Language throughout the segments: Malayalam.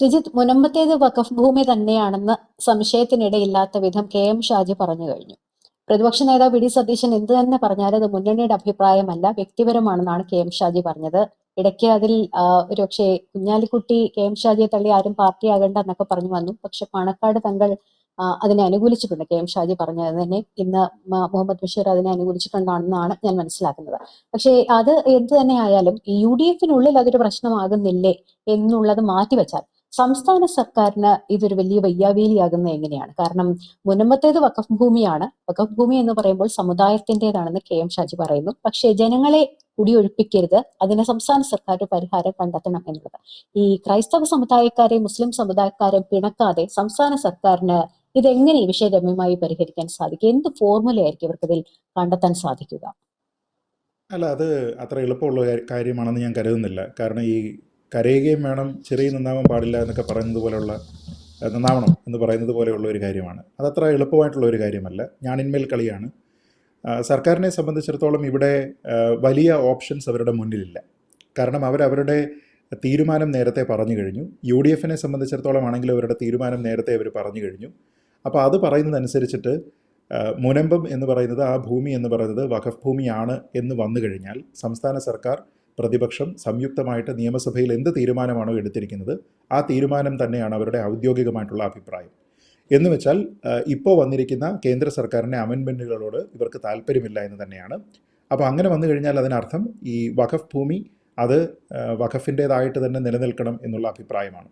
ശ്രീജിത്ത് മുനമ്പത്തേത് വഖഫ് ഭൂമി തന്നെയാണെന്ന് സംശയത്തിനിടയില്ലാത്ത വിധം കെ എം ഷാജി പറഞ്ഞു കഴിഞ്ഞു. പ്രതിപക്ഷ നേതാവ് വി സതീശൻ എന്ത് തന്നെ പറഞ്ഞാലും അത് മുന്നണിയുടെ അഭിപ്രായമല്ല വ്യക്തിപരമാണെന്നാണ് കെ എം ഷാജി പറഞ്ഞത്. ഇടയ്ക്ക് അതിൽ ഒരു ഒരുപക്ഷെ കുഞ്ഞാലിക്കുട്ടി കെ എം ഷാജിയെ തള്ളി ആരും പാർട്ടിയാകേണ്ട എന്നൊക്കെ പറഞ്ഞു വന്നു. പക്ഷെ പാണക്കാട് തങ്ങൾ അതിനെ അനുകൂലിച്ചിട്ടുണ്ട്. കെ എം ഷാജി പറഞ്ഞത് തന്നെ ഇന്ന് മുഹമ്മദ് ബഷീർ അതിനെ അനുകൂലിച്ചിട്ടുണ്ടാണെന്നാണ് ഞാൻ മനസ്സിലാക്കുന്നത്. പക്ഷേ അത് എന്ത് തന്നെ ആയാലും യു ഡി എഫിനുള്ളിൽ അതൊരു പ്രശ്നമാകുന്നില്ലേ എന്നുള്ളത് മാറ്റിവെച്ചാൽ സംസ്ഥാന സർക്കാരിന് ഇതൊരു വലിയ വയ്യാവേലിയാകുന്നത് എങ്ങനെയാണ്? കാരണം മുനമ്പത്തേത് വഖഫ് ഭൂമിയാണ് വഖഫ് ഭൂമി എന്ന് പറയുമ്പോൾ സമുദായത്തിന്റെതാണെന്ന് കെ എം ഷാജി പറയുന്നു. പക്ഷേ ജനങ്ങളെ കുടിയൊഴിപ്പിക്കരുത്. അതിനെ സംസ്ഥാന സർക്കാർ പരിഹാരം കണ്ടെത്തണം എന്നുള്ളത്. ഈ ക്രൈസ്തവ സമുദായക്കാരെ മുസ്ലിം സമുദായക്കാരെ പിണക്കാതെ സംസ്ഥാന സർക്കാരിന് ഇതെങ്ങനെ ഈ വിഷയം പരിഹരിക്കാൻ സാധിക്കും? എന്ത് ഫോർമുലയായിരിക്കും ഇവർക്കിതിൽ കണ്ടെത്താൻ സാധിക്കുക? അല്ല അത് അത്ര എളുപ്പമുള്ള കാര്യമാണെന്ന് ഞാൻ കരുതുന്നില്ല. കാരണം ഈ കരയുകയും വേണം ചെറിയ നന്നാവാൻ പാടില്ല എന്നൊക്കെ പറയുന്നത് പോലെയുള്ള നന്നാവണം എന്ന് പറയുന്നത് പോലെയുള്ള ഒരു കാര്യമാണ്. അതത്ര എളുപ്പമായിട്ടുള്ള ഒരു കാര്യമല്ല. ഞാനിന്മേൽ കളിയാണ്. സർക്കാരിനെ സംബന്ധിച്ചിടത്തോളം ഇവിടെ വലിയ ഓപ്ഷൻസ് അവരുടെ മുന്നിലില്ല. കാരണം അവരവരുടെ തീരുമാനം നേരത്തെ പറഞ്ഞു കഴിഞ്ഞു. യു ഡി എഫിനെ സംബന്ധിച്ചിടത്തോളം ആണെങ്കിൽ അവരുടെ തീരുമാനം നേരത്തെ അവർ പറഞ്ഞു കഴിഞ്ഞു. അപ്പോൾ അത് പറയുന്നതനുസരിച്ചിട്ട് മുനമ്പം എന്ന് പറയുന്നത് ആ ഭൂമി എന്ന് പറയുന്നത് വഖഫ് ഭൂമിയാണ് എന്ന് വന്നു കഴിഞ്ഞാൽ സംസ്ഥാന സർക്കാർ പ്രതിപക്ഷം സംയുക്തമായിട്ട് നിയമസഭയിൽ എന്ത് തീരുമാനമാണോ എടുത്തിരിക്കുന്നത് ആ തീരുമാനം തന്നെയാണ് അവരുടെ ഔദ്യോഗികമായിട്ടുള്ള അഭിപ്രായം. എന്ന് വെച്ചാൽ ഇപ്പോൾ വന്നിരിക്കുന്ന കേന്ദ്ര സർക്കാരിന്റെ അമെൻമെന്റുകളോട് ഇവർക്ക് താല്പര്യമില്ല എന്ന് തന്നെയാണ്. അപ്പോൾ അങ്ങനെ വന്നു കഴിഞ്ഞാൽ അതിനർത്ഥം ഈ വഖഫ് ഭൂമി അത് വഖഫിന്റേതായിട്ട് തന്നെ നിലനിൽക്കണം എന്നുള്ള അഭിപ്രായമാണ്.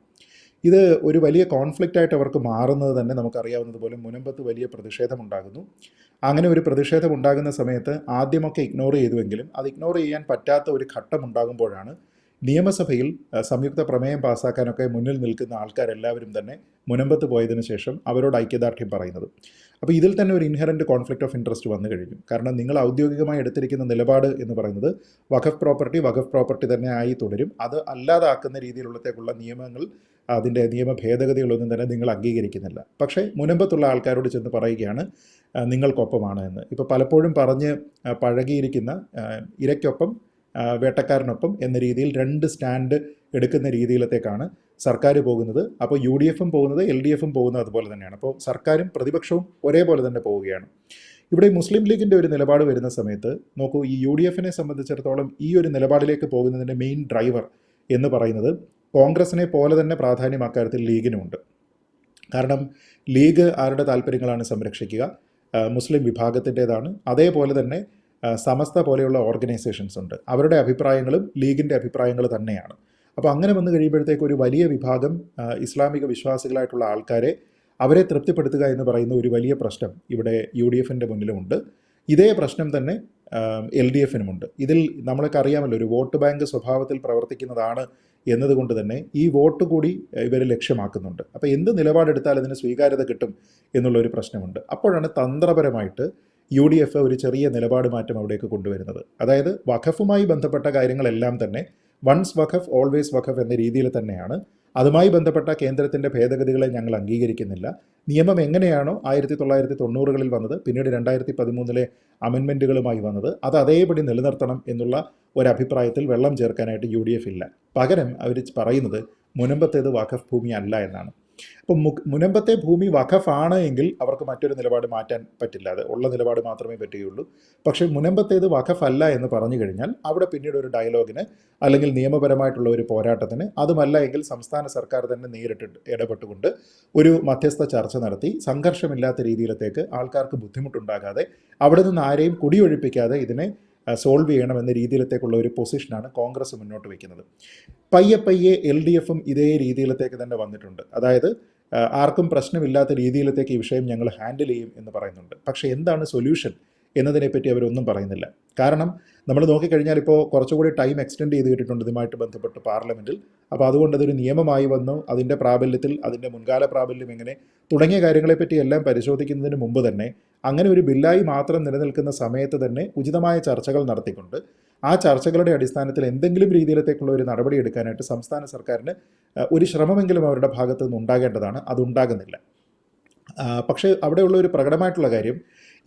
ഇത് ഒരു വലിയ കോൺഫ്ലിക്റ്റ് ആയിട്ട് അവർക്ക് മാറുന്നത് തന്നെ നമുക്കറിയാവുന്നതുപോലെ മുനമ്പത്ത് വലിയ പ്രതിഷേധമുണ്ടാകുന്നു. അങ്ങനെ ഒരു പ്രതിഷേധം ഉണ്ടാകുന്ന സമയത്ത് ആദ്യമൊക്കെ ഇഗ്നോർ ചെയ്തുവെങ്കിലും അത് ഇഗ്നോർ ചെയ്യാൻ പറ്റാത്ത ഒരു ഘട്ടം ഉണ്ടാകുമ്പോഴാണ് നിയമസഭയിൽ സംയുക്ത പ്രമേയം പാസാക്കാനൊക്കെ മുന്നിൽ നിൽക്കുന്ന ആൾക്കാരെല്ലാവരും തന്നെ മുനമ്പത്ത് പോയതിനു ശേഷം അവരോട് ഐക്യദാർഢ്യം പറയുന്നത്. അപ്പോൾ ഇതിൽ തന്നെ ഒരു ഇൻഹറന്റ് കോൺഫ്ലിക്റ്റ് ഓഫ് ഇൻട്രസ്റ്റ് വന്നു കഴിഞ്ഞു. കാരണം നിങ്ങൾ ഔദ്യോഗികമായി എടുത്തിരിക്കുന്ന നിലപാട് എന്ന് പറയുന്നത് വഖഫ് പ്രോപ്പർട്ടി വഖഫ് പ്രോപ്പർട്ടി തന്നെ ആയി തുടരും. അത് അല്ലാതാക്കുന്ന രീതിയിലുള്ളത്തേക്കുള്ള നിയമങ്ങൾ അതിന്റെ നിയമ ഭേദഗതികളൊന്നും തന്നെ നിങ്ങൾ അംഗീകരിക്കുന്നില്ല. പക്ഷേ മുനമ്പത്തുള്ള ആൾക്കാരോട് ചെന്ന് പറയുകയാണ് നിങ്ങൾക്കൊപ്പമാണ് എന്ന്. ഇപ്പോൾ പലപ്പോഴും പറഞ്ഞ് പഴകിയിരിക്കുന്ന ഇരയ്ക്കൊപ്പം വേട്ടക്കാരനൊപ്പം എന്ന രീതിയിൽ രണ്ട് സ്റ്റാൻഡ് എടുക്കുന്ന രീതിയിലത്തേക്കാണ് സർക്കാർ പോകുന്നത്. അപ്പോൾ യു ഡി എഫും പോകുന്നത് എൽ ഡി എഫും പോകുന്നത് അതുപോലെ തന്നെയാണ്. അപ്പോൾ സർക്കാരും പ്രതിപക്ഷവും ഒരേപോലെ തന്നെ പോവുകയാണ്. ഇവിടെ മുസ്ലിം ലീഗിന്റെ ഒരു നിലപാട് വരുന്ന സമയത്ത് നോക്കൂ ഈ യു ഡി എഫിനെ സംബന്ധിച്ചിടത്തോളം ഈ ഒരു നിലപാടിലേക്ക് പോകുന്നതിന്റെ മെയിൻ ഡ്രൈവർ എന്ന് പറയുന്നത് കോൺഗ്രസിനെ പോലെ തന്നെ പ്രാധാന്യം അക്കാര്യത്തിൽ ലീഗിനുമുണ്ട്. കാരണം ലീഗ് ആരുടെ താല്പര്യങ്ങളാണ് സംരക്ഷിക്കുക? മുസ്ലിം വിഭാഗത്തിന്റേതാണ്. അതേപോലെ തന്നെ സമസ്ത പോലെയുള്ള ഓർഗനൈസേഷൻസ് ഉണ്ട്. അവരുടെ അഭിപ്രായങ്ങളും ലീഗിന്റെ അഭിപ്രായങ്ങൾ തന്നെയാണ്. അപ്പോൾ അങ്ങനെ വന്നു കഴിയുമ്പോഴത്തേക്ക് ഒരു വലിയ വിഭാഗം ഇസ്ലാമിക വിശ്വാസികളായിട്ടുള്ള ആൾക്കാരെ അവരെ തൃപ്തിപ്പെടുത്തുക എന്ന് പറയുന്ന ഒരു വലിയ പ്രശ്നം ഇവിടെ യു ഡി എഫിന്റെ മുന്നിലുമുണ്ട്. ഇതേ പ്രശ്നം തന്നെ എൽ ഡി എഫിനുമുണ്ട് ഇതിൽ നമ്മളൊക്കെ അറിയാമല്ലോ ഒരു വോട്ട് ബാങ്ക് സ്വഭാവത്തിൽ പ്രവർത്തിക്കുന്നതാണ് എന്നതുകൊണ്ട് തന്നെ ഈ വോട്ട് കൂടി ഇവർ ലക്ഷ്യമാക്കുന്നുണ്ട്. അപ്പോൾ എന്ത് നിലപാടെടുത്താൽ അതിന് സ്വീകാര്യത കിട്ടും എന്നുള്ളൊരു പ്രശ്നമുണ്ട്. അപ്പോഴാണ് തന്ത്രപരമായിട്ട് യു ഡി എഫ് ഒരു ചെറിയ നിലപാട് മാറ്റം അവിടേക്ക് കൊണ്ടുവരുന്നത്. അതായത് വഖഫുമായി ബന്ധപ്പെട്ട കാര്യങ്ങളെല്ലാം തന്നെ വൺസ് വഖഫ് ഓൾവേസ് വഖഫ് എന്ന രീതിയിൽ തന്നെയാണ്. അതുമായി ബന്ധപ്പെട്ട കേന്ദ്രത്തിന്റെ ഭേദഗതികളെ ഞങ്ങൾ അംഗീകരിക്കുന്നില്ല. നിയമം എങ്ങനെയാണോ ആയിരത്തി തൊള്ളായിരത്തി തൊണ്ണൂറുകളിൽ വന്നത് പിന്നീട് രണ്ടായിരത്തി പതിമൂന്നിലെ അമെൻമെന്റുകളുമായി വന്നത്. അത് അതേപടി നിലനിർത്തണം എന്നുള്ള ഒരു അഭിപ്രായത്തിൽ വെള്ളം ചേർക്കാനായിട്ട് യു ഡി എഫ് ഇല്ല. പകരം അവർ പറയുന്നത് മുനമ്പത്തേത് വഖഫ് ഭൂമി അല്ല എന്നാണ്. അപ്പം മുനമ്പത്തെ ഭൂമി വഖഫാണ് എങ്കിൽ അവർക്ക് മറ്റൊരു നിലപാട് മാറ്റാൻ പറ്റില്ല. അത് ഉള്ള നിലപാട് മാത്രമേ പറ്റുകയുള്ളൂ. പക്ഷേ മുനമ്പത്തേത് വഖഫ് അല്ല എന്ന് പറഞ്ഞു കഴിഞ്ഞാൽ അവിടെ പിന്നീട് ഒരു ഡയലോഗിന് അല്ലെങ്കിൽ നിയമപരമായിട്ടുള്ള ഒരു പോരാട്ടത്തിന് അതുമല്ല എങ്കിൽ സംസ്ഥാന സർക്കാർ തന്നെ നേരിട്ട് ഇടപെട്ടുകൊണ്ട് ഒരു മധ്യസ്ഥ ചർച്ച നടത്തി സംഘർഷമില്ലാത്ത രീതിയിലത്തേക്ക് ആൾക്കാർക്ക് ബുദ്ധിമുട്ടുണ്ടാകാതെ അവിടെ നിന്ന് ആരെയും കുടിയൊഴിപ്പിക്കാതെ ഇതിനെ സോൾവ് ചെയ്യണമെന്ന രീതിയിലത്തേക്കുള്ള ഒരു പൊസിഷനാണ് കോൺഗ്രസ് മുന്നോട്ട് വയ്ക്കുന്നത് പയ്യെ പയ്യെ എൽ ഡി എഫും ഇതേ രീതിയിലത്തേക്ക് തന്നെ വന്നിട്ടുണ്ട്. അതായത് ആർക്കും പ്രശ്നമില്ലാത്ത രീതിയിലത്തേക്ക് ഈ വിഷയം ഞങ്ങൾ ഹാൻഡിൽ ചെയ്യും എന്ന് പറയുന്നുണ്ട്. പക്ഷേ എന്താണ് സൊല്യൂഷൻ എന്നതിനെപ്പറ്റി അവരൊന്നും പറയുന്നില്ല. കാരണം നമ്മൾ നോക്കിക്കഴിഞ്ഞാൽ ഇപ്പോൾ കുറച്ചുകൂടി ടൈം എക്സ്റ്റെൻഡ് ചെയ്ത് കിട്ടിയിട്ടുണ്ട് ഇതുമായിട്ട് ബന്ധപ്പെട്ട് പാർലമെന്റിൽ അപ്പോൾ അതുകൊണ്ട് അതൊരു നിയമമായി വന്നു. അതിന്റെ പ്രാബല്യത്തിൽ അതിന്റെ മുൻകാല പ്രാബല്യം എങ്ങനെ തുടങ്ങിയ കാര്യങ്ങളെപ്പറ്റി എല്ലാം പരിശോധിക്കുന്നതിന് മുമ്പ് തന്നെ അങ്ങനെ ഒരു ബില്ലായി മാത്രം നിലനിൽക്കുന്ന സമയത്ത് തന്നെ ഉചിതമായ ചർച്ചകൾ നടത്തിക്കൊണ്ട് ആ ചർച്ചകളുടെ അടിസ്ഥാനത്തിൽ എന്തെങ്കിലും രീതിയിലത്തേക്കുള്ള ഒരു നടപടി എടുക്കാനായിട്ട് സംസ്ഥാന സർക്കാരിന് ഒരു ശ്രമമെങ്കിലും അവരുടെ ഭാഗത്തു നിന്ന് ഉണ്ടാകേണ്ടതാണ് അതുണ്ടാകുന്നില്ല പക്ഷേ അവിടെയുള്ള ഒരു പ്രകടമായിട്ടുള്ള കാര്യം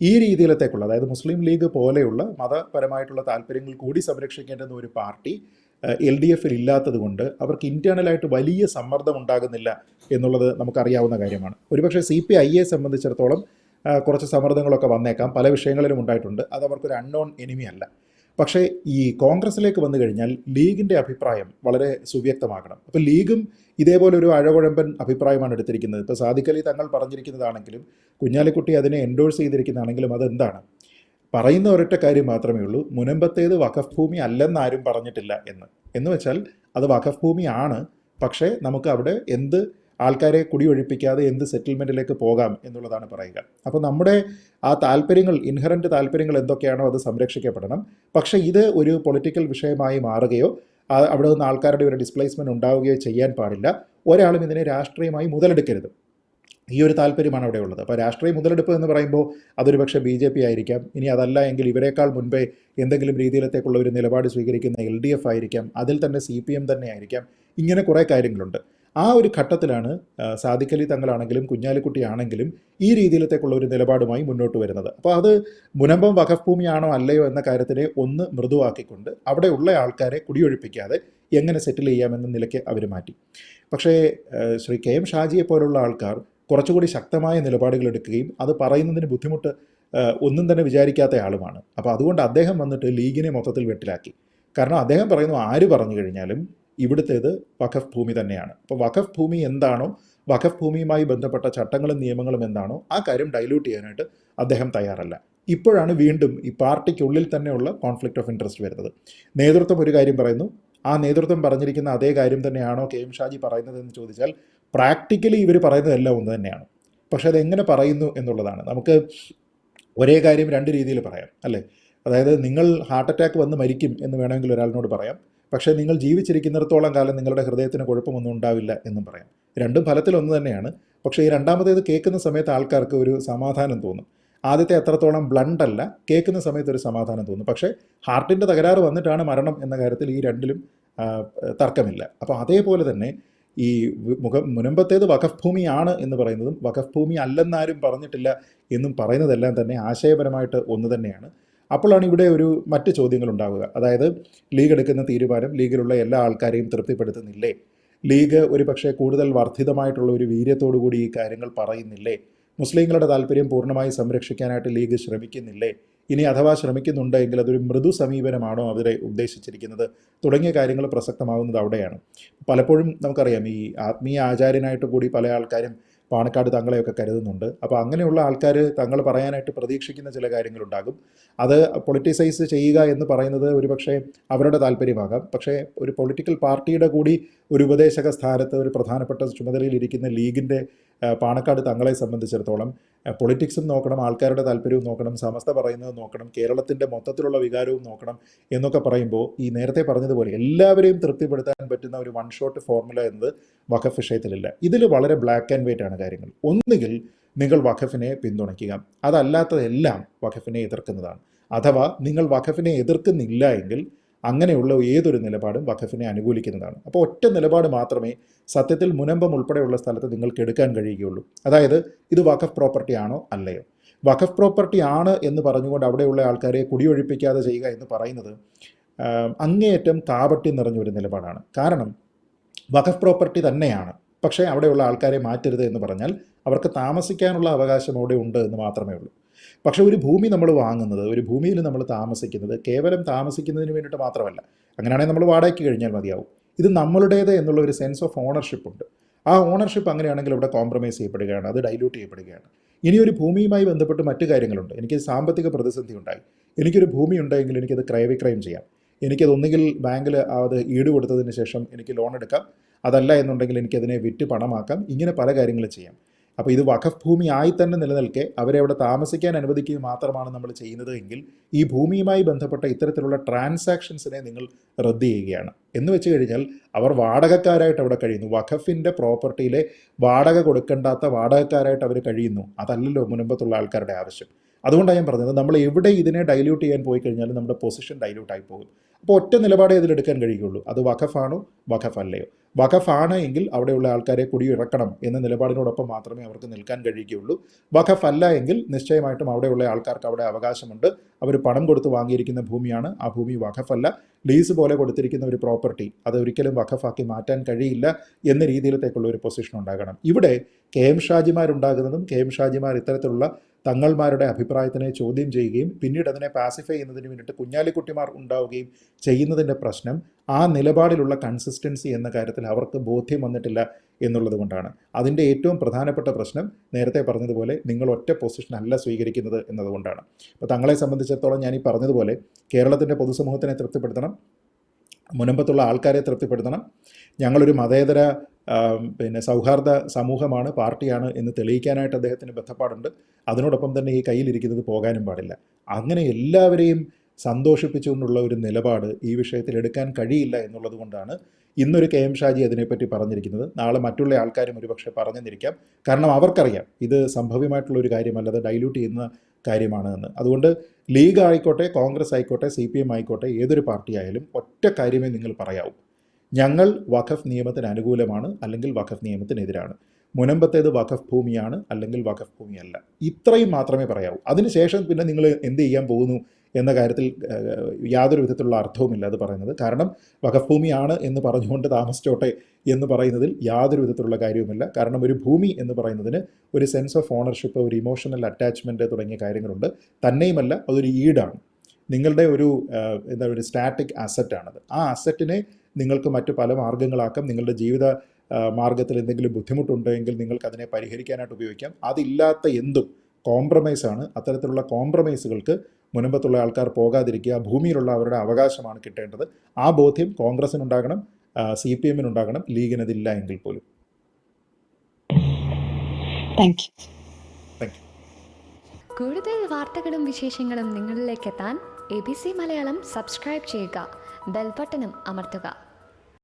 ഈ രീതിയിലത്തേക്കുള്ള അതായത് മുസ്ലിം ലീഗ് പോലെയുള്ള മതപരമായിട്ടുള്ള താല്പര്യങ്ങൾ കൂടി സംരക്ഷിക്കേണ്ടുന്ന ഒരു പാർട്ടി എൽ ഡി എഫിൽ ഇല്ലാത്തത് കൊണ്ട് അവർക്ക് ഇന്റേണലായിട്ട് വലിയ സമ്മർദ്ദം ഉണ്ടാകുന്നില്ല എന്നുള്ളത് നമുക്കറിയാവുന്ന കാര്യമാണ്. ഒരുപക്ഷെ സി പി ഐയെ സംബന്ധിച്ചിടത്തോളം കുറച്ച് സമ്മർദ്ദങ്ങളൊക്കെ വന്നേക്കാം. പല വിഷയങ്ങളിലും ഉണ്ടായിട്ടുണ്ട്. അത് അവർക്കൊരു അൺനോൺ എനിമി അല്ല. പക്ഷേ ഈ കോൺഗ്രസിലേക്ക് വന്നു കഴിഞ്ഞാൽ ലീഗിന്റെ അഭിപ്രായം വളരെ സുവ്യക്തമാകണം. അപ്പോൾ ലീഗും ഇതേപോലെ ഒരു അഴകുഴമ്പൻ അഭിപ്രായമാണ് എടുത്തിരിക്കുന്നത്. ഇപ്പോൾ സാദിഖലി തങ്ങൾ പറഞ്ഞിരിക്കുന്നതാണെങ്കിലും കുഞ്ഞാലിക്കുട്ടി അതിനെ എൻഡോഴ്സ് ചെയ്തിരിക്കുന്നതാണെങ്കിലും അതെന്താണ്? പറയുന്ന ഒരൊറ്റ കാര്യം മാത്രമേ ഉള്ളൂ. മുനമ്പത്തേത് വഖഫ് ഭൂമി അല്ലെന്നാരും പറഞ്ഞിട്ടില്ല എന്ന്. എന്ന് വെച്ചാൽ അത് വഖഫ് ഭൂമിയാണ് പക്ഷേ നമുക്ക് അവിടെ എന്ത് ആൾക്കാരെ കുടിയൊഴിപ്പിക്കാതെ എന്ത് സെറ്റിൽമെന്റിലേക്ക് പോകാം എന്നുള്ളതാണ് പറയുക. അപ്പോൾ നമ്മുടെ ആ താല്പര്യങ്ങൾ ഇൻഹറന്റ് താല്പര്യങ്ങൾ എന്തൊക്കെയാണോ അത് സംരക്ഷിക്കപ്പെടണം. പക്ഷേ ഇത് ഒരു പൊളിറ്റിക്കൽ വിഷയമായി മാറുകയോ അവിടെ നിന്ന് ആൾക്കാരുടെ ഒരു ഡിസ്പ്ലേസ്മെന്റ് ഉണ്ടാവുകയോ ചെയ്യാൻ പാടില്ല. ഒരാളും ഇതിനെ രാഷ്ട്രീയമായി മുതലെടുക്കരുത്. ഈ ഒരു താല്പര്യമാണ് അവിടെ ഉള്ളത്. അപ്പോൾ രാഷ്ട്രീയ മുതലെടുപ്പ് എന്ന് പറയുമ്പോൾ അതൊരു പക്ഷേ ബി ജെ പി ആയിരിക്കാം. ഇനി അതല്ല എങ്കിൽ ഇവരെക്കാൾ മുൻപേ എന്തെങ്കിലും രീതിയിലത്തേക്കുള്ള ഒരു നിലപാട് സ്വീകരിക്കുന്ന എൽ ഡി എഫ് ആയിരിക്കാം. അതിൽ തന്നെ സി പി എം തന്നെ ആയിരിക്കാം. ഇങ്ങനെ കുറേ കാര്യങ്ങളുണ്ട്. ആ ഒരു ഘട്ടത്തിലാണ് സാദിഖലി തങ്ങളാണെങ്കിലും കുഞ്ഞാലിക്കുട്ടിയാണെങ്കിലും ഈ രീതിയിലത്തേക്കുള്ള ഒരു നിലപാടുമായി മുന്നോട്ട് വരുന്നത്. അപ്പോൾ അത് മുനമ്പം വഖഫ് ഭൂമിയാണോ അല്ലയോ എന്ന കാര്യത്തിനെ ഒന്ന് മൃദുവാക്കിക്കൊണ്ട് അവിടെയുള്ള ആൾക്കാരെ കുടിയൊഴിപ്പിക്കാതെ എങ്ങനെ സെറ്റിൽ ചെയ്യാമെന്ന നിലയ്ക്ക് അവർ മാറ്റി. പക്ഷേ ശ്രീ കെ എം ഷാജിയെ പോലുള്ള ആൾക്കാർ കുറച്ചുകൂടി ശക്തമായ നിലപാടുകൾ എടുക്കുകയും അത് പറയുന്നതിന് ബുദ്ധിമുട്ട് ഒന്നും തന്നെ വിചാരിക്കാത്ത ആളുമാണ്. അപ്പോൾ അതുകൊണ്ട് അദ്ദേഹം വന്നിട്ട് ലീഗിനെ മൊത്തത്തിൽ വെട്ടിലാക്കി. കാരണം അദ്ദേഹം പറയുന്നു ആര് പറഞ്ഞു കഴിഞ്ഞാലും ഇവിടുത്തേത് വഖഫ് ഭൂമി തന്നെയാണ്. അപ്പോൾ വഖഫ് ഭൂമി എന്താണോ വഖഫ് ഭൂമിയുമായി ബന്ധപ്പെട്ട ചട്ടങ്ങളും നിയമങ്ങളും എന്താണോ ആ കാര്യം ഡൈല്യൂട്ട് ചെയ്യാനായിട്ട് അദ്ദേഹം തയ്യാറല്ല. ഇപ്പോഴാണ് വീണ്ടും ഈ പാർട്ടിക്കുള്ളിൽ തന്നെയുള്ള കോൺഫ്ലിക്റ്റ് ഓഫ് ഇൻട്രസ്റ്റ് വരുന്നത്. നേതൃത്വം ഒരു കാര്യം പറയുന്നു ആ നേതൃത്വം പറഞ്ഞിരിക്കുന്ന അതേ കാര്യം തന്നെയാണോ കെ എം ഷാജി പറയുന്നതെന്ന് ചോദിച്ചാൽ പ്രാക്ടിക്കലി ഇവർ പറയുന്നതെല്ലാം ഒന്ന് തന്നെയാണ്. പക്ഷേ അതെങ്ങനെ പറയുന്നു എന്നുള്ളതാണ്. നമുക്ക് ഒരേ കാര്യം രണ്ട് രീതിയിൽ പറയാം അല്ലേ? അതായത് നിങ്ങൾ ഹാർട്ട് അറ്റാക്ക് വന്ന് മരിക്കും എന്ന് വേണമെങ്കിൽ ഒരാളിനോട് പറയാം. പക്ഷേ നിങ്ങൾ ജീവിച്ചിരിക്കുന്നിടത്തോളം കാലം നിങ്ങളുടെ ഹൃദയത്തിന് കുഴപ്പമൊന്നും ഉണ്ടാവില്ല എന്നും പറയാം. രണ്ടും ഫലത്തിൽ ഒന്ന് തന്നെയാണ്. പക്ഷേ ഈ രണ്ടാമത്തേത് കേൾക്കുന്ന സമയത്ത് ആൾക്കാർക്ക് ഒരു സമാധാനം തോന്നും. ആദ്യത്തെ അത്രത്തോളം ബ്ലണ്ട് അല്ല കേൾക്കുന്ന സമയത്ത് ഒരു സമാധാനം തോന്നും. പക്ഷേ ഹാർട്ടിന്റെ തകരാറ് വന്നിട്ടാണ് മരണം എന്ന കാര്യത്തിൽ ഈ രണ്ടിലും തർക്കമില്ല. അപ്പോൾ അതേപോലെ തന്നെ ഈ മുഖ മുനമ്പത്തേത് വഖഫ് ഭൂമിയാണ് എന്ന് പറയുന്നതും വഖഫ് ഭൂമി അല്ലെന്നാരും പറഞ്ഞിട്ടില്ല എന്നും പറയുന്നതെല്ലാം തന്നെ ആശയപരമായിട്ട് ഒന്ന് തന്നെയാണ്. അപ്പോഴാണ് ഇവിടെ ഒരു മറ്റ് ചോദ്യങ്ങൾ ഉണ്ടാവുക അതായത് ലീഗ് എടുക്കുന്ന തീരുമാനം ലീഗിലുള്ള എല്ലാ ആൾക്കാരെയും തൃപ്തിപ്പെടുത്തുന്നില്ലേ? ലീഗ് ഒരു പക്ഷേ കൂടുതൽ വർദ്ധിതമായിട്ടുള്ള ഒരു വീര്യത്തോടു കൂടി ഈ കാര്യങ്ങൾ പറയുന്നില്ലേ? മുസ്ലിങ്ങളുടെ താല്പര്യം പൂർണമായി സംരക്ഷിക്കാനായിട്ട് ലീഗ് ശ്രമിക്കുന്നില്ലേ? ഇനി അഥവാ ശ്രമിക്കുന്നുണ്ട് എങ്കിൽ അതൊരു മൃദു സമീപനമാണോ അവരെ ഉദ്ദേശിച്ചിരിക്കുന്നത്? തുടങ്ങിയ കാര്യങ്ങൾ പ്രസക്തമാകുന്നത് അവിടെയാണ്. പലപ്പോഴും നമുക്കറിയാം ഈ ആത്മീയ ആചാര്യനായിട്ട് കൂടി പല ആൾക്കാരും പാണക്കാട് തങ്ങളെയൊക്കെ കരുതുന്നുണ്ട്. അപ്പോൾ അങ്ങനെയുള്ള ആൾക്കാർ തങ്ങൾ പറയാനായിട്ട് പ്രതീക്ഷിക്കുന്ന ചില കാര്യങ്ങളുണ്ടാകും. അത് പൊളിറ്റിസൈസ് ചെയ്യുക എന്ന് പറയുന്നത് ഒരുപക്ഷെ അവരുടെ താല്പര്യമാകാം. പക്ഷേ ഒരു പൊളിറ്റിക്കൽ പാർട്ടിയുടെ കൂടി ഒരു ഉപദേശക സ്ഥാനത്ത് ഒരു പ്രധാനപ്പെട്ട ചുമതലയിലിരിക്കുന്ന ലീഗിന്റെ പാണക്കാട് തങ്ങളെ സംബന്ധിച്ചിടത്തോളം പൊളിറ്റിക്സും നോക്കണം ആൾക്കാരുടെ താല്പര്യവും നോക്കണം സമസ്ത പറയുന്നത് നോക്കണം കേരളത്തിന്റെ മൊത്തത്തിലുള്ള വികാരവും നോക്കണം എന്നൊക്കെ പറയുമ്പോൾ ഈ നേരത്തെ പറഞ്ഞതുപോലെ എല്ലാവരെയും തൃപ്തിപ്പെടുത്താൻ പറ്റുന്ന ഒരു വൺ ഷോട്ട് ഫോർമുല എന്നത് വഖഫ് വിഷയത്തിലില്ല. ഇതിൽ വളരെ ബ്ലാക്ക് ആൻഡ് വൈറ്റ് ആണ് കാര്യങ്ങൾ. ഒന്നുകിൽ നിങ്ങൾ വഖഫിനെ പിന്തുണയ്ക്കുക. അതല്ലാത്തതെല്ലാം വഖഫിനെ എതിർക്കുന്നതാണ്. അഥവാ നിങ്ങൾ വഖഫിനെ എതിർക്കുന്നില്ല എങ്കിൽ അങ്ങനെയുള്ള ഏതൊരു നിലപാടും വഖഫിനെ അനുകൂലിക്കുന്നതാണ്. അപ്പോൾ ഒറ്റ നിലപാട് മാത്രമേ സത്യത്തിൽ മുനമ്പം ഉൾപ്പെടെയുള്ള സ്ഥലത്ത് നിങ്ങൾക്ക് എടുക്കാൻ കഴിയുകയുള്ളൂ. അതായത് ഇത് വഖഫ് പ്രോപ്പർട്ടി ആണോ അല്ലയോ? വഖഫ് പ്രോപ്പർട്ടി ആണ് എന്ന് പറഞ്ഞുകൊണ്ട് അവിടെയുള്ള ആൾക്കാരെ കുടിയൊഴിപ്പിക്കാതെ ചെയ്യുക എന്ന് പറയുന്നത് അങ്ങേയറ്റം കാപട്യം നിറഞ്ഞൊരു നിലപാടാണ്. കാരണം വഖഫ് പ്രോപ്പർട്ടി തന്നെയാണ്. പക്ഷേ അവിടെയുള്ള ആൾക്കാരെ മാറ്റരുത് എന്ന് പറഞ്ഞാൽ അവർക്ക് താമസിക്കാനുള്ള അവകാശം അവിടെ ഉണ്ട് എന്ന് മാത്രമേ ഉള്ളൂ. പക്ഷേ ഒരു ഭൂമി നമ്മൾ വാങ്ങുന്നത് ഒരു ഭൂമിയിൽ നമ്മൾ താമസിക്കുന്നത് കേവലം താമസിക്കുന്നതിന് വേണ്ടിയിട്ട് മാത്രമല്ല. അങ്ങനെയാണെങ്കിൽ നമ്മൾ വാടകയ്ക്ക് കഴിഞ്ഞാൽ മതിയാവും. ഇത് നമ്മളുടേത് എന്നുള്ള ഒരു സെൻസ് ഓഫ് ഓണർഷിപ്പ് ഉണ്ട്. ആ ഓണർഷിപ്പ് അങ്ങനെയാണെങ്കിൽ ഇവിടെ കോംപ്രമൈസ് ചെയ്യപ്പെടുകയാണ് അത് ഡൈല്യൂട്ട് ചെയ്യപ്പെടുകയാണ്. ഇനി ഒരു ഭൂമിയുമായി ബന്ധപ്പെട്ട് മറ്റു കാര്യങ്ങളുണ്ട്. എനിക്ക് സാമ്പത്തിക പ്രതിസന്ധി ഉണ്ടായി. എനിക്കൊരു ഭൂമി ഉണ്ടെങ്കിൽ എനിക്കത് ക്രയവിക്രയം ചെയ്യാം. എനിക്കത് ഒന്നുകിൽ ബാങ്കിൽ അത് ഈട് കൊടുത്തതിന് ശേഷം എനിക്ക് ലോൺ എടുക്കാം. അതല്ല എന്നുണ്ടെങ്കിൽ എനിക്കതിനെ വിറ്റ് പണമാക്കാം. ഇങ്ങനെ പല കാര്യങ്ങളും ചെയ്യാം. അപ്പോൾ ഇത് വഖഫ് ഭൂമി ആയി തന്നെ നിലനിൽക്കെ അവരെ അവിടെ താമസിക്കാൻ അനുവദിക്കുക മാത്രമാണ് നമ്മൾ ചെയ്യുന്നത് എങ്കിൽ ഈ ഭൂമിയുമായി ബന്ധപ്പെട്ട ഇത്തരത്തിലുള്ള ട്രാൻസാക്ഷൻസിനെ നിങ്ങൾ റദ്ദ് ചെയ്യുകയാണ്. എന്ന് വെച്ച് കഴിഞ്ഞാൽ അവർ വാടകക്കാരായിട്ട് അവിടെ കഴിയുന്നു. വഖഫിന്റെ പ്രോപ്പർട്ടിയിലെ വാടക കൊടുക്കേണ്ടാത്ത വാടകക്കാരായിട്ട് അവർ കഴിയുന്നു. അതല്ലല്ലോ മുൻപത്തുള്ള ആൾക്കാരുടെ ആവശ്യം. അതുകൊണ്ടാണ് ഞാൻ പറഞ്ഞത് നമ്മൾ എവിടെ ഇതിനെ ഡൈല്യൂട്ട് ചെയ്യാൻ പോയി കഴിഞ്ഞാലും നമ്മുടെ പൊസിഷൻ ഡൈല്യൂട്ട് ആയി പോകും. അപ്പോൾ ഒറ്റ നിലപാടേ ഇതിലെടുക്കാൻ കഴിയുകയുള്ളൂ. അത് വഖഫാണോ? വഖഫ് അല്ലയോ വഖഫാണ് എങ്കിൽ അവിടെയുള്ള ആൾക്കാരെ കുടിയിറക്കണം എന്ന നിലപാടിനോടൊപ്പം മാത്രമേ അവർക്ക് നിൽക്കാൻ കഴിയുകയുള്ളൂ. വഖഫ് അല്ല എങ്കിൽ നിശ്ചയമായിട്ടും അവിടെയുള്ള ആൾക്കാർക്ക് അവിടെ അവകാശമുണ്ട്. അവർ പണം കൊടുത്ത് വാങ്ങിയിരിക്കുന്ന ഭൂമിയാണ്. ആ ഭൂമി വഖഫല്ല. ലീസ് പോലെ കൊടുത്തിരിക്കുന്ന ഒരു പ്രോപ്പർട്ടി അത് ഒരിക്കലും വഖഫാക്കി മാറ്റാൻ കഴിയില്ല എന്ന രീതിയിലത്തേക്കുള്ള ഒരു പൊസിഷൻ ഉണ്ടാകണം. ഇവിടെ കെ എം ഷാജിമാരുണ്ടാകുന്നതും കെ എം ഷാജിമാർ ഇത്തരത്തിലുള്ള തങ്ങൾമാരുടെ അഭിപ്രായത്തിനെ ചോദ്യം ചെയ്യുകയും പിന്നീട് അതിനെ പാസിഫൈ ചെയ്യുന്നതിന് വേണ്ടിയിട്ട് കുഞ്ഞാലിക്കുട്ടിമാർ ഉണ്ടാവുകയും ചെയ്യുന്നതിന്റെ പ്രശ്നം ആ നിലപാടിലുള്ള കൺസിസ്റ്റൻസി എന്ന കാര്യത്തിൽ അവർക്ക് ബോധ്യം വന്നിട്ടില്ല എന്നുള്ളത് കൊണ്ടാണ്. അതിന്റെ ഏറ്റവും പ്രധാനപ്പെട്ട പ്രശ്നം നേരത്തെ പറഞ്ഞതുപോലെ നിങ്ങൾ ഒറ്റ പൊസിഷൻ അല്ല സ്വീകരിക്കുന്നത് എന്നതുകൊണ്ടാണ് അപ്പോൾ തങ്ങളെ സംബന്ധിച്ചിടത്തോളം ഞാൻ ഈ പറഞ്ഞതുപോലെ കേരളത്തിന്റെ പൊതുസമൂഹത്തിനെ തൃപ്തിപ്പെടുത്തണം മുനമ്പത്തുള്ള ആൾക്കാരെ തൃപ്തിപ്പെടുത്തണം ഞങ്ങളൊരു മതേതര പിന്നെ സൗഹാർദ്ദ സമൂഹമാണ് പാർട്ടിയാണ് എന്ന് തെളിയിക്കാനായിട്ട് അദ്ദേഹത്തിന് ബന്ധപ്പാടുണ്ട് അതിനോടൊപ്പം തന്നെ ഈ കയ്യിലിരിക്കുന്നത് പോകാനും പാടില്ല. അങ്ങനെ എല്ലാവരെയും സന്തോഷിപ്പിച്ചുകൊണ്ടുള്ള ഒരു നിലപാട് ഈ വിഷയത്തിൽ എടുക്കാൻ കഴിയില്ല എന്നുള്ളത് കൊണ്ടാണ് ഇന്നൊരു കെ എം ഷാജി അതിനെപ്പറ്റി പറഞ്ഞിരിക്കുന്നത്. നാളെ മറ്റുള്ള ആൾക്കാരും ഒരുപക്ഷെ പറഞ്ഞെന്നിരിക്കാം. കാരണം അവർക്കറിയാം ഇത് സംഭവ്യമായിട്ടുള്ള ഒരു കാര്യമല്ല അത് ഡൈല്യൂട്ട് ചെയ്യുന്ന കാര്യമാണ് എന്ന്. അതുകൊണ്ട് ലീഗ് ആയിക്കോട്ടെ കോൺഗ്രസ് ആയിക്കോട്ടെ സി പി എം ആയിക്കോട്ടെ ഏതൊരു പാർട്ടി ആയാലും ഒറ്റ കാര്യമേ നിങ്ങൾ പറയാവൂ. ഞങ്ങൾ വഖഫ് നിയമത്തിന് അനുകൂലമാണ് അല്ലെങ്കിൽ വഖഫ് നിയമത്തിനെതിരാണ്. മുനമ്പത്തേത് വഖഫ് ഭൂമിയാണ് അല്ലെങ്കിൽ വഖഫ് ഭൂമിയല്ല. ഇത്രയും മാത്രമേ പറയാവൂ. അതിനുശേഷം പിന്നെ നിങ്ങൾ എന്ത് ചെയ്യാൻ പോകുന്നു എന്ന കാര്യത്തിൽ യാതൊരു വിധത്തിലുള്ള അർത്ഥവുമില്ല അത് പറയുന്നത്. കാരണം വഖഫ് ഭൂമിയാണ് എന്ന് പറഞ്ഞുകൊണ്ട് താമസിച്ചോട്ടെ എന്ന് പറയുന്നതിൽ യാതൊരു വിധത്തിലുള്ള കാര്യവുമില്ല. കാരണം ഒരു ഭൂമി എന്ന് പറയുന്നതിന് ഒരു സെൻസ് ഓഫ് ഓണർഷിപ്പ് ഒരു ഇമോഷണൽ അറ്റാച്ച്മെന്റ് തുടങ്ങിയ കാര്യങ്ങളുണ്ട്. തന്നെയുമല്ല അതൊരു ഈടാണ്. നിങ്ങളുടെ ഒരു എന്താ ഒരു സ്റ്റാറ്റിക് അസറ്റാണത് ആ അസറ്റിനെ നിങ്ങൾക്ക് മറ്റു പല മാർഗങ്ങളാക്കാം നിങ്ങളുടെ ജീവിത മാർഗത്തിൽ എന്തെങ്കിലും ബുദ്ധിമുട്ടുണ്ടെങ്കിൽ നിങ്ങൾക്ക് അതിനെ പരിഹരിക്കാനായിട്ട് ഉപയോഗിക്കാം. അതില്ലാത്ത എന്തും കോംപ്രമൈസാണ് അത്തരത്തിലുള്ള കോംപ്രമൈസുകൾക്ക് മുൻപത്തുള്ള ആൾക്കാർ പോകാതിരിക്കുക ഭൂമിയിലുള്ള അവരുടെ അവകാശമാണ് കിട്ടേണ്ടത്. ആ ബോധ്യം കോൺഗ്രസിനുണ്ടാകണം സി പി എമ്മിനുണ്ടാകണം ലീഗിനതില്ല എങ്കിൽ പോലും. താങ്ക് യു താങ്ക് യു കൂടുതൽ വാർത്തകളും വിശേഷങ്ങളും നിങ്ങളിലേക്ക് എത്താൻ A B C Malayalam subscribe ചെയ്യുക. ബെൽബട്ടനും അമർത്തുക